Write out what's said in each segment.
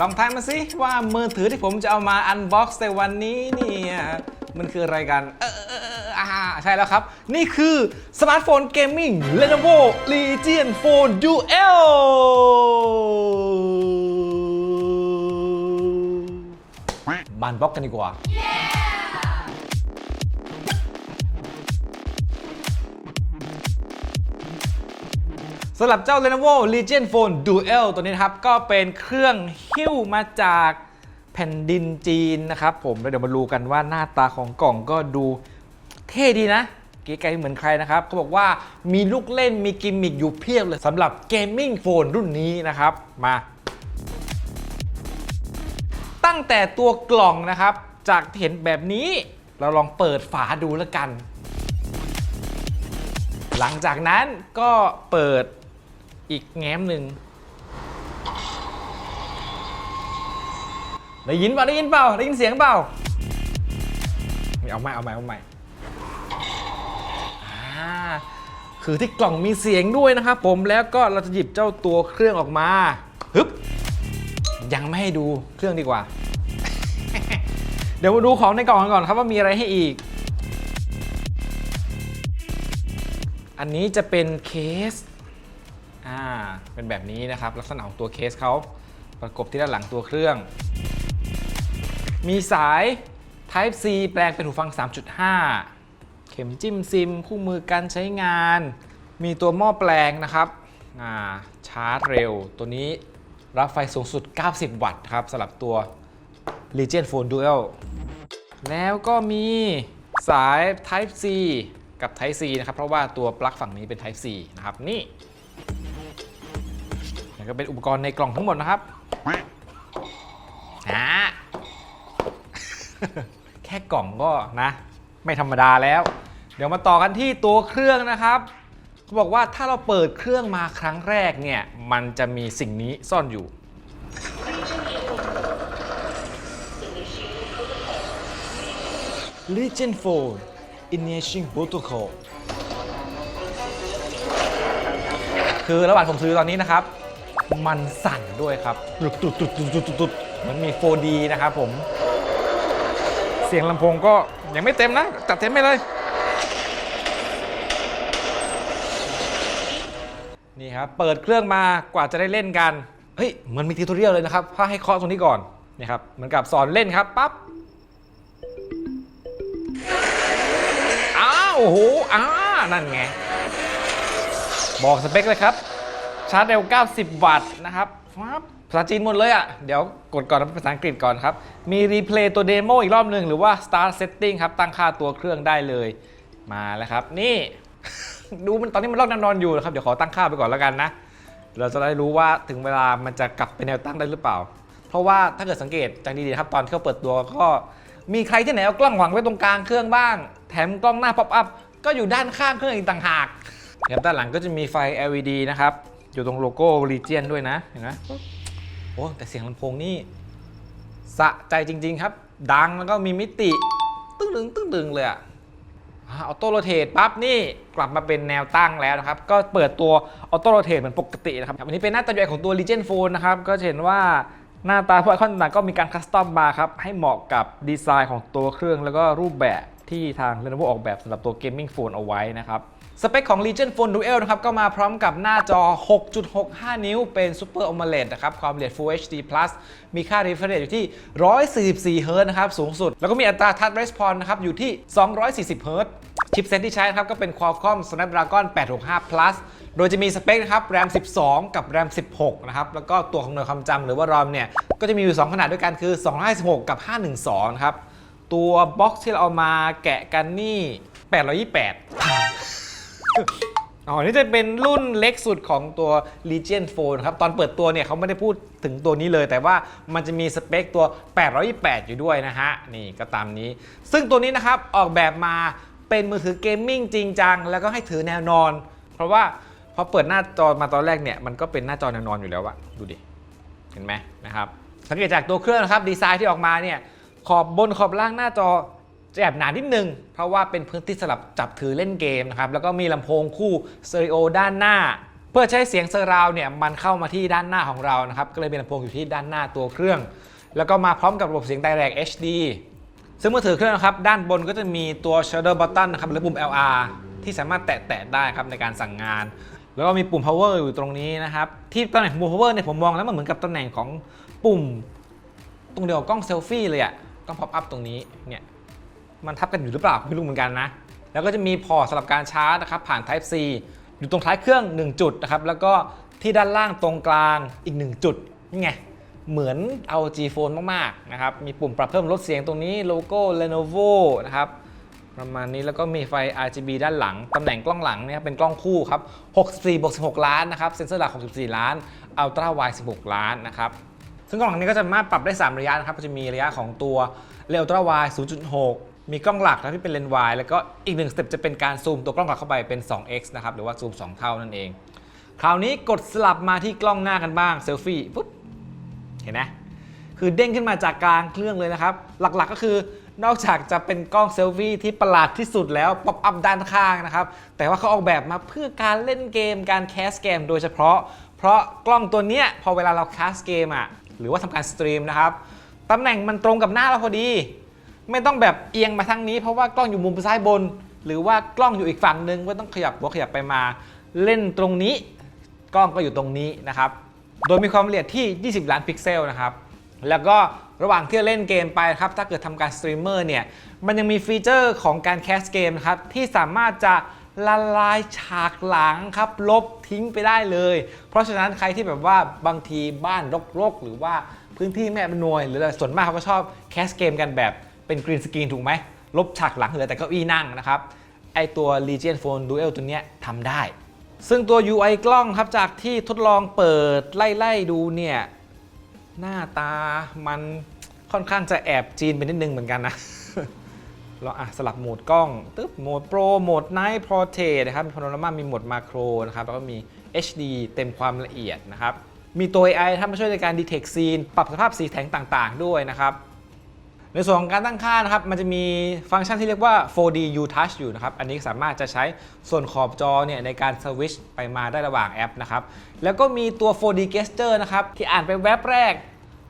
ลองทายมาสิว่ามือถือที่ผมจะเอามาอันบ็อกซ์ในวันนี้เนี่ยมันคืออะไรกัน เอออ่าใช่แล้วครับ นี่คือสมาร์ทโฟนเกมมิ่ง Lenovo Legion Phone Duel บานบล็อกกันดีกว่า สำหรับเจ้า Lenovo Legion Phone Duel ตัวนี้นะครับ ก็เป็นเครื่องหิ้วมาจากแผ่นดินจีนนะครับผมแล้วเดี๋ยวมาดูกันว่าหน้าตาของกล่องก็ดูเท่ดีนะเก๋ไก๋เหมือนใครนะครับเขาบอกว่ามีลูกเล่นมีกิมมิคอยู่เพียบเลยสำหรับเกมมิ่งโฟนรุ่นนี้นะครับมา ตั้งแต่ตัวกล่องนะครับ จากที่เห็นแบบนี้เราลองเปิดฝาดูแล้วกัน หลังจากนั้นก็เปิด อีกแง้มหนึ่งได้ยินเปล่าได้ยินเปล่าได้ยินเสียงเปล่าเอาใหม่เอาใหม่เอาใหม่คือที่กล่องมีเสียงด้วยนะครับผมแล้วก็เราจะหยิบเจ้าตัวเครื่องออกมาฮึบยังไม่ให้ดูเครื่องดีกว่า เดี๋ยวมาดูของในกล่องกันก่อนครับว่ามีอะไรให้อีก อันนี้จะเป็นเคส อ่าเป็นแบบนี้นะครับ ลักษณะของตัวเคสเขาประกบที่ด้านหลังตัวเครื่อง มีสาย Type C แปลงเป็นหูฟัง 3.5 เข็มจิ้มซิม คู่มือการใช้งาน มีตัวหม้อแปลงนะครับาชาร์จเร็ว ตัวนี้รับไฟสูงสุด 90 วัตต์ครับสำหรับตัว Legion Phone Duel แล้วก็มีสาย Type C กับ Type C นะครับ เพราะว่าตัวปลั๊กฝั่งนี้เป็น Type C นะครับ นี่ แล้วก็เป็นอุปกรณ์ในกล่องทั้งหมดนะครับนะแค่กล่องก็นะ ไม่ธรรมดาแล้ว เดี๋ยวมาต่อกันที่ตัวเครื่องนะครับเขาบอกว่าถ้าเราเปิดเครื่องมาครั้งแรกเนี่ย มันจะมีสิ่งนี้ซ่อนอยู่ Legion Phone Initiating Protocol คือระหว่างผมซื้อตอนนี้นะครับ มันสั่นด้วยครับตุดตุดตุดตุดตุดตุดตุดมันมี 4D นะครับผม เสียงลำโพงก็ยังไม่เต็มนะ จัดเต็มไปเลย นี่ครับ เปิดเครื่องมากว่าจะได้เล่นกัน เฮ้ย เหมันมีทิวทอเรียลเลยนะครับ ถ้าให้เคาะตรงนี้ก่อน นี่ครับ เหมือนกับสอนเล่นครับ ปั๊บ อ้าวโอ้โห อ้า นั่นไง บอกสเปคเลยครับ ชาร์จเร็ว 90 วัตต์นะครับฟับภาษาจีนหมดเลยอะ่ะ เดี๋ยวกดก่อนนะภาษาอังกฤษก่อนครับ มีรีเพลย์ตัวเดโมอีกรอบหนึ่งหรือว่า start setting ครับ ตั้งค่าตัวเครื่องได้เลย มาแล้วครับ นี่ ดูมันตอนนี้มันล็อกนวนอนอยู่นะครับ เดี๋ยวขอตั้งค่าไปก่อนแล้วกันนะ เราจะได้รู้ว่าถึงเวลามันจะกลับไปแนวตั้งได้หรือเปล่า เพราะว่าถ้าเกิดสังเกตจากดีๆครับตอนที่เขาเปิดตัวก็มีใครที่ไหนเอากล้องวางไว้ตรงกลางเครื่องบ้าง แถมกล้องหน้าป๊อปอัพก็อยู่ด้านข้างเครื่องอีกต่างหากครับด้านหลังก็จะมีไฟ LED นะครับ อยู่ตรงโลโก้ Legion ด้วยนะ เห็นไหมโอ้แต่เสียงลำโพงนี่สะใจจริง ๆ ครับ ดังแล้วก็มีมิติ ตึ้งดึงตึ้งดึงเลยอะออโต้โรเตทปั๊บนี่กลับมาเป็นแนวตั้งแล้วนะครับ ก็เปิดตัวออโต้โรเตทเหมือนปกตินะครับอันนี้เป็นหน้าตาใหญ่ของตัว Legion Phone นะครับ ก็เห็นว่าหน้าตาพวกไอคอนต่างก็มีการคัสตอมมาครับ ให้เหมาะกับดีไซน์ของตัวเครื่องแล้วก็รูปแบบที่ทาง Lenovo ออกแบบสำหรับตัว Gaming Phone เอาไว้นะครับ สเปคของ Legion Phone Duel นะครับก็มาพร้อมกับหน้าจอ 6.65 นิ้วเป็น Super AMOLED นะครับความละเอียด Full HD Plus มีค่า refresh rate อยู่ที่ 144 Hz นะครับสูงสุด แล้วก็มีอัตรา Touch Response นะครับอยู่ที่ 240 Hz ชิปเซตที่ใช้นะครับก็เป็น Qualcomm Snapdragon 865 Plus โดยจะมีสเปคนะครับ RAM 12 กับ RAM 16 นะครับ แล้วก็ตัวของหน่วยความจำหรือว่า ROM เนี่ย ก็จะมีอยู่ 2 ขนาดด้วยกันคือ 256 กับ 512 นะครับ ตัวบ็อกซ์ที่เราเอามาแกะกันนี่ 828 อ๋อ นี่จะเป็นรุ่นเล็กสุดของตัว Legion Phone ครับ ตอนเปิดตัวเนี่ยเขาไม่ได้พูดถึงตัวนี้เลย แต่ว่ามันจะมีสเปคตัว 828 อยู่ด้วยนะฮะ นี่ก็ตามนี้ ซึ่งตัวนี้นะครับ ออกแบบมาเป็นมือถือเกมมิ่งจริงจัง แล้วก็ให้ถือแนวนอน เพราะว่าพอเปิดหน้าจอมาตอนแรกเนี่ย มันก็เป็นหน้าจอแนวนอนอยู่แล้วอะดูดิ เห็นไหมนะครับ สังเกตจากตัวเครื่องนะครับ ดีไซน์ที่ออกมาเนี่ย ขอบบนขอบล่างหน้าจอ จะแอบหนานิดนึง เพราะว่าเป็นพื้นที่สำหรับจับถือเล่นเกมนะครับ แล้วก็มีลำโพงคู่สเตอริโอด้านหน้า เพื่อใช้เสียงเซอร์ราวเนี่ยมันเข้ามาที่ด้านหน้าของเรานะครับ ก็เลยเป็นลำโพงอยู่ที่ด้านหน้าตัวเครื่อง แล้วก็มาพร้อมกับระบบเสียง Direct HD ซึ่งมือถือเครื่องนะครับ ด้านบนก็จะมีตัว Shadow Button นะครับหรือปุ่ม LR ที่สามารถแตะๆได้ครับในการสั่งงาน แล้วก็มีปุ่ม power อยู่ตรงนี้นะครับ ที่ตำแหน่งของปุ่ม power เนี่ยผมมองแล้วมันเหมือนกับตำแหน่งของปุ่ม ตรงเดียวกับกล้องเซลฟี่เลยอะกล้อง pop up ตรงนี้เนี่ย มันทับกันอยู่หรือเปล่าไม่รู้เหมือนกันนะ แล้วก็จะมีพอร์ตสำหรับการชาร์จนะครับผ่าน Type C อยู่ตรงท้ายเครื่อง 1 จุดนะครับ แล้วก็ที่ด้านล่างตรงกลางอีก 1 จุดนี่ไงเหมือนเอา G Phone มากๆนะครับ มีปุ่มปรับเพิ่มลดเสียงตรงนี้โลโก้ Lenovo นะครับประมาณนี้แล้วก็มีไฟ RGB ด้านหลัง ตำแหน่งกล้องหลังเนี่ยเป็นกล้องคู่ครับ 64บวก16 ล้านนะครับ เซ็นเซอร์หลัก 64 ล้าน Ultra Wide 16 ล้านนะครับ ซึ่งกล้องหลังนี้ก็จะสามารถปรับได้ 3 ระยะนะครับ จะมีระยะของตัวเลนส์ Ultra Wide 0.6 มีกล้องหลักนะที่เป็นเลนส์ wide แล้วก็อีกหนึ่งสเต็ปจะเป็นการซูมตัวกล้องหลักเข้าไปเป็น 2x นะครับหรือว่าซูม 2 เท่านั่นเอง คราวนี้กดสลับมาที่กล้องหน้ากันบ้างเซลฟี่ปุ๊บเห็นไหมคือเด้งขึ้นมาจากกลางเครื่องเลยนะครับ หลักๆก็คือนอกจากจะเป็นกล้องเซลฟี่ที่ประหลาดที่สุดแล้วป๊อปอัพด้านข้างนะครับ แต่ว่าเขาออกแบบมาเพื่อการเล่นเกม การแคสเกมโดยเฉพาะ เพราะกล้องตัวเนี้ยพอเวลาเราแคสเกมอะหรือว่าทำการสตรีมนะครับตำแหน่งมันตรงกับหน้าเราพอดี ไม่ต้องแบบเอียงมาทางนี้ เพราะว่ากล้องอยู่มุมซ้ายบน หรือว่ากล้องอยู่อีกฝั่งหนึ่งก็ต้องขยับหัวขยับไปมา เล่นตรงนี้กล้องก็อยู่ตรงนี้นะครับ โดยมีความละเอียดที่ 20 ล้านพิกเซลนะครับ แล้วก็ระหว่างที่เราเล่นเกมไปครับ ถ้าเกิดทำการสตรีมเมอร์เนี่ย มันยังมีฟีเจอร์ของการแคสเกมนะครับ ที่สามารถจะละลายฉากหลังครับ ลบทิ้งไปได้เลย เพราะฉะนั้นใครที่แบบว่าบางทีบ้านรกๆ หรือว่าพื้นที่ไม่อำนวย หรืออะไรส่วนมากเขาก็ชอบแคสเกมกันแบบ เป็นกรีนสกรีนถูกไหม ลบฉากหลังเหลือแต่เก้าอี้นั่งนะครับ ไอตัว Legion Phone Duel ตัวเนี้ยทำได้ ซึ่งตัว UI กล้องครับ จากที่ทดลองเปิดไล่ๆดูเนี่ย หน้าตามันค่อนข้างจะแอบจีนไปนิดนึงเหมือนกันนะ เราอะสลับโหมดกล้อง ตึ๊บโหมดโปรโหมดไนท์ r o t r a i t นะครับมีพาโนรามามีโหมดมาโครนะครับ แล้วก็มี HD เต็มความละเอียดนะครับ มีตัว AI ทำมาช่วยในการ detect scene ปรับสภาพสีแสงต่างๆ ด้วยนะครับ ในส่วนของการตั้งค่านะครับมันจะมีฟังก์ชันที่เรียกว่า 4D U Touch อยู่นะครับ อันนี้สามารถจะใช้ส่วนขอบจอเนี่ยในการสวิชไปมาได้ระหว่างแอปนะครับ แล้วก็มีตัว 4D Gesture นะครับที่อ่านไปแว็บแรก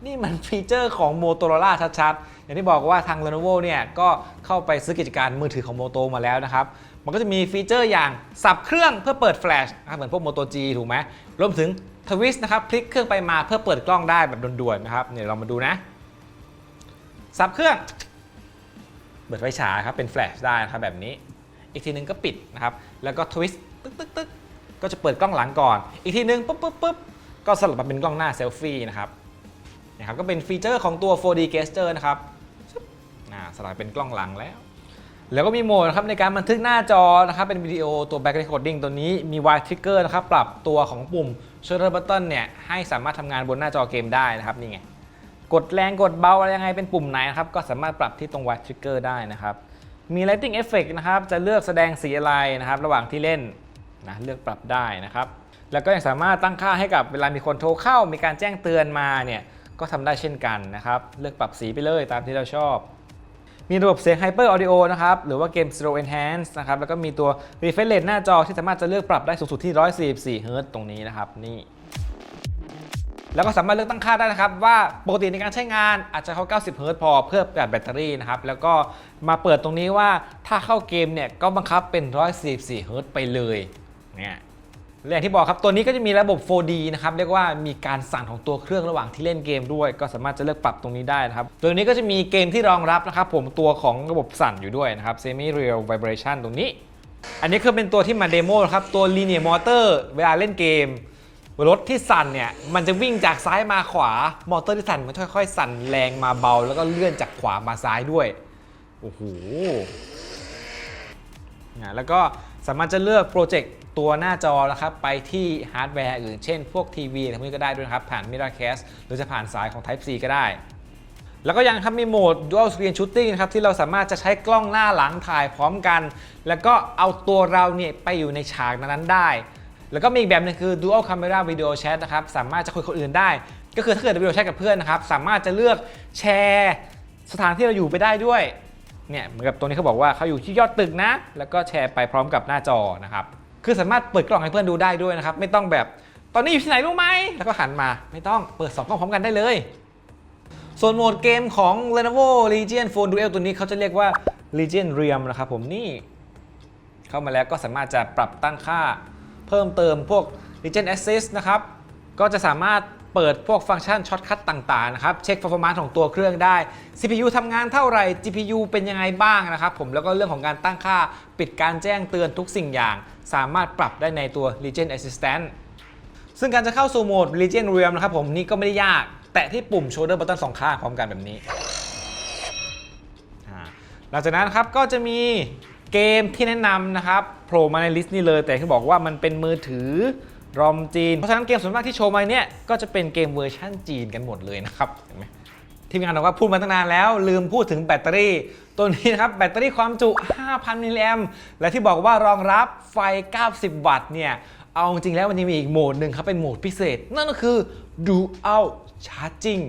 นี่มันฟีเจอร์ของ Motorola ชัดๆ อย่างที่บอกว่าทาง Lenovo เนี่ยก็เข้าไปซื้อกิจการมือถือของ Moto มาแล้วนะครับ มันก็จะมีฟีเจอร์อย่างสับเครื่องเพื่อเปิดแฟลชนะครับเหมือนพวก Moto G ถูกไหมรวมถึงทวิสต์นะครับพลิกเครื่องไปมาเพื่อเปิดกล้องได้แบบด่วนๆนะครับเนี่ยเรามาดูนะ สับเครื่อง เปิดไฟฉายครับเป็นแฟลชได้นะครับแบบนี้ อีกทีนึงก็ปิดนะครับ แล้วก็ทวิสต์ตึ๊กตึ๊กตึ๊กก็จะเปิดกล้องหลังก่อน อีกทีนึงปุ๊บปุ๊บปุ๊บก็สลับมาเป็นกล้องหน้าเซลฟี่นะครับนะครับ ก็เป็นฟีเจอร์ของตัว 4D Gesture นะครับอ่าสลับเป็นกล้องหลังแล้ว แล้วก็มีโหมดนะครับในการบันทึกหน้าจอนะครับ เป็นวิดีโอตัว back recording ตัวนี้มี wide trigger นะครับ ปรับตัวของปุ่ม shutter button เนี่ยให้สามารถทำงานบนหน้าจอเกมได้นะครับนี่ไง กดแรงกดเบาอะไรยังไงเป็นปุ่มไหนนะครับ ก็สามารถปรับที่ตรง white trigger ได้นะครับ มี lighting effect นะครับ จะเลือกแสดงสีอะไรนะครับ ระหว่างที่เล่นนะเลือกปรับได้นะครับ แล้วก็ยังสามารถตั้งค่าให้กับเวลามีคนโทรเข้า มีการแจ้งเตือนมาเนี่ยก็ทำได้เช่นกันนะครับ เลือกปรับสีไปเลยตามที่เราชอบ มีระบบเสียง Hyper Audio นะครับ หรือว่าเกม Stereo Enhance นะครับ แล้วก็มีตัว Refresh Rate หน้าจอที่สามารถจะเลือกปรับได้สูงสุดที่ 144 Hz ตรงนี้นะครับ นี่ แล้วก็สามารถเลือกตั้งค่าได้นะครับ ว่าปกติในการใช้งานอาจจะเข้า 90เฮิรต์พอเพื่อประหยัดแบตเตอรี่นะครับ แล้วก็มาเปิดตรงนี้ว่าถ้าเข้าเกมเนี่ยก็บังคับเป็น 144เฮิรต์ไปเลยเนี่ยและอย่างที่บอกครับ ตัวนี้ก็จะมีระบบ 4D นะครับ เรียกว่ามีการสั่นของตัวเครื่องระหว่างที่เล่นเกมด้วย ก็สามารถจะเลือกปรับตรงนี้ได้นะครับ ตัวนี้ก็จะมีเกมที่รองรับนะครับผมตัวของระบบสั่นอยู่ด้วยนะครับ Semi Real Vibration ตรงนี้ อันนี้คือเป็นตัวที่มาเดโมครับ ตัว Linear Motor เวลาเล่นเกม รถที่สั่นเนี่ยมันจะวิ่งจากซ้ายมาขวา มอเตอร์ที่สั่นมันค่อยๆ สั่นแรงมาเบา แล้วก็เลื่อนจากขวามาซ้ายด้วย โอ้โหนะแล้วก็สามารถจะเลือกโปรเจกต์ตัวหน้าจอนะครับไปที่ฮาร์ดแวร์อื่น เช่นพวกทีวีอะไรพวกนี้ก็ได้ด้วยครับผ่าน Miracast หรือจะผ่านสายของ Type C ก็ได้ แล้วก็ยังครับมีโหมด Dual Screen Shooting นะครับที่เราสามารถจะใช้กล้องหน้าหลังถ่ายพร้อมกัน แล้วก็เอาตัวเราเนี่ยไปอยู่ในฉากนั้นๆได้ แล้วก็มีอีกแบบหนึงคือ Dual Camera Video Chat นะครับสามารถจะคุยกับคนอื่นได้ ก็คือถ้าเกิดวิดีโอแชทกับเพื่อนนะครับสามารถจะเลือกแชร์สถานที่เราอยู่ไปได้ด้วยเนี่ยเหมือนกับตรงนี้เขาบอกว่าเขาอยู่ที่ยอดตึกนะ แล้วก็แชร์ไปพร้อมกับหน้าจอนะครับคือสามารถเปิดกล่องให้เพื่อนดูได้ด้วยนะครับไม่ต้องแบบตอนนี้อยู่ที่ไหนรู้ไหมแล้วก็หันมาไม่ต้องเปิดสองกล้องพร้อมกันได้เลย ส่วนโหมดเกมของ Lenovo Legion Phone Duel ตัวนี้เขาจะเรียกว่า Legion Realm นะครับผมนี่ เข้ามาแล้วก็สามารถจะปรับตั้งค่า เพิ่มเติมพวก Legion Assist นะครับ ก็จะสามารถเปิดพวกฟังก์ชันช็อตคัตต่างๆนะครับ เช็ค performance ของตัวเครื่องได้ CPU ทำงานเท่าไหร่ GPU เป็นยังไงบ้างนะครับผมแล้วก็เรื่องของการตั้งค่าปิดการแจ้งเตือนทุกสิ่งอย่าง สามารถปรับได้ในตัว Legion Assistant ซึ่งการจะเข้าสู่โหมด Legion Realm นะครับผมนี่ก็ไม่ได้ยาก แตะที่ปุ่ม shoulder button สองข้างพร้อมกันแบบนี้หลังจากนั้นครับก็จะมี เกมที่แนะนำนะครับโผล่มาในลิสต์นี้เลย แต่ที่บอกว่ามันเป็นมือถือรอมจีน เพราะฉะนั้นเกมส่วนมากที่โชว์มาเนี่ยก็จะเป็นเกมเวอร์ชั่นจีนกันหมดเลยนะครับเห็นไหมทีมงานบอกว่าพูดมาตั้งนานแล้ว ลืมพูดถึงแบตเตอรี่ ตัวนี้นะครับแบตเตอรี่ความจุ 5,000 มิลลิแอมและที่บอกว่ารองรับไฟ 90 วัตต์เนี่ยเอาจริงๆแล้วมันยังมีอีกโหมดหนึ่งครับ เป็นโหมดพิเศษ นั่นก็คือ Dual Charging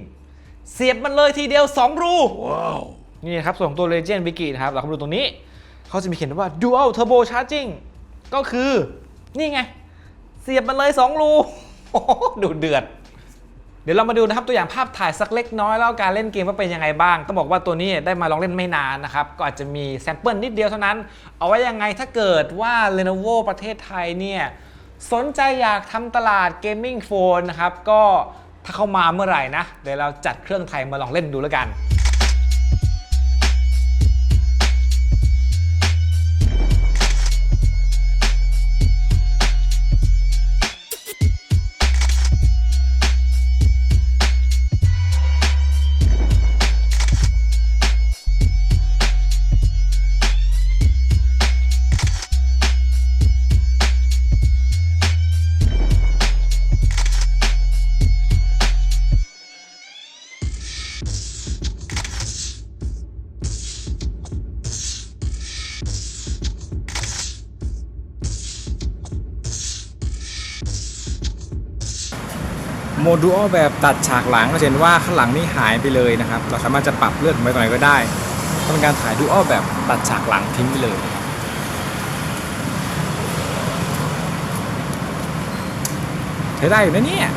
เสียบมันเลยทีเดียว 2 รูนี่นะครับส่วนของตัว Legend Wiki นะครับ เราเข้ามาดูตรงนี้ เขาจะมีเขียนว่า Dual Turbo Charging ก็คือ นี่ไง เสียบมันเลย 2 รูดูเดือด เดี๋ยวเรามาดูนะครับ ตัวอย่างภาพถ่ายสักเล็กน้อยแล้วการเล่นเกมว่าเป็นยังไงบ้าง ต้องบอกว่าตัวนี้ได้มาลองเล่นไม่นานนะครับ ก็อาจจะมีแซมเปิลนิดเดียวเท่านั้น เอาไว้ยังไงถ้าเกิดว่า Lenovo ประเทศไทยเนี่ยสนใจอยากทำตลาดเกมมิ่งโฟนนะครับก็ถ้าเข้ามาเมื่อไหร่นะ เดี๋ยวเราจัดเครื่องไทยมาลองเล่นดูแล้วกัน โมดูลแบบตัดฉากหลังเราจะเห็นว่าข้างหลังนี่หายไปเลยนะครับ เราสามารถจะปรับเลือกไปตรงไหนก็ได้ทำการถ่ายดูอัลแบบตัดฉากหลังทิ้งไปเลย ใช้ได้อยู่นะเนี่ย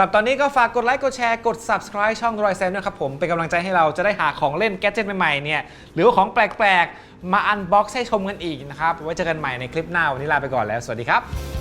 สำหรับตอนนี้ก็ฝากกดไลค์ กดแชร์ กด subscribe ช่องรอยแซมด้วยครับผม เป็นกำลังใจให้เราจะได้หาของเล่นแกดเจิตใหม่ๆเนี่ย หรือว่าของแปลกๆ มาอันบ็อกซ์ให้ชมกันอีกนะครับ ไว้เจอกันใหม่ในคลิปหน้า วันนี้ลาไปก่อนแล้ว สวัสดีครับ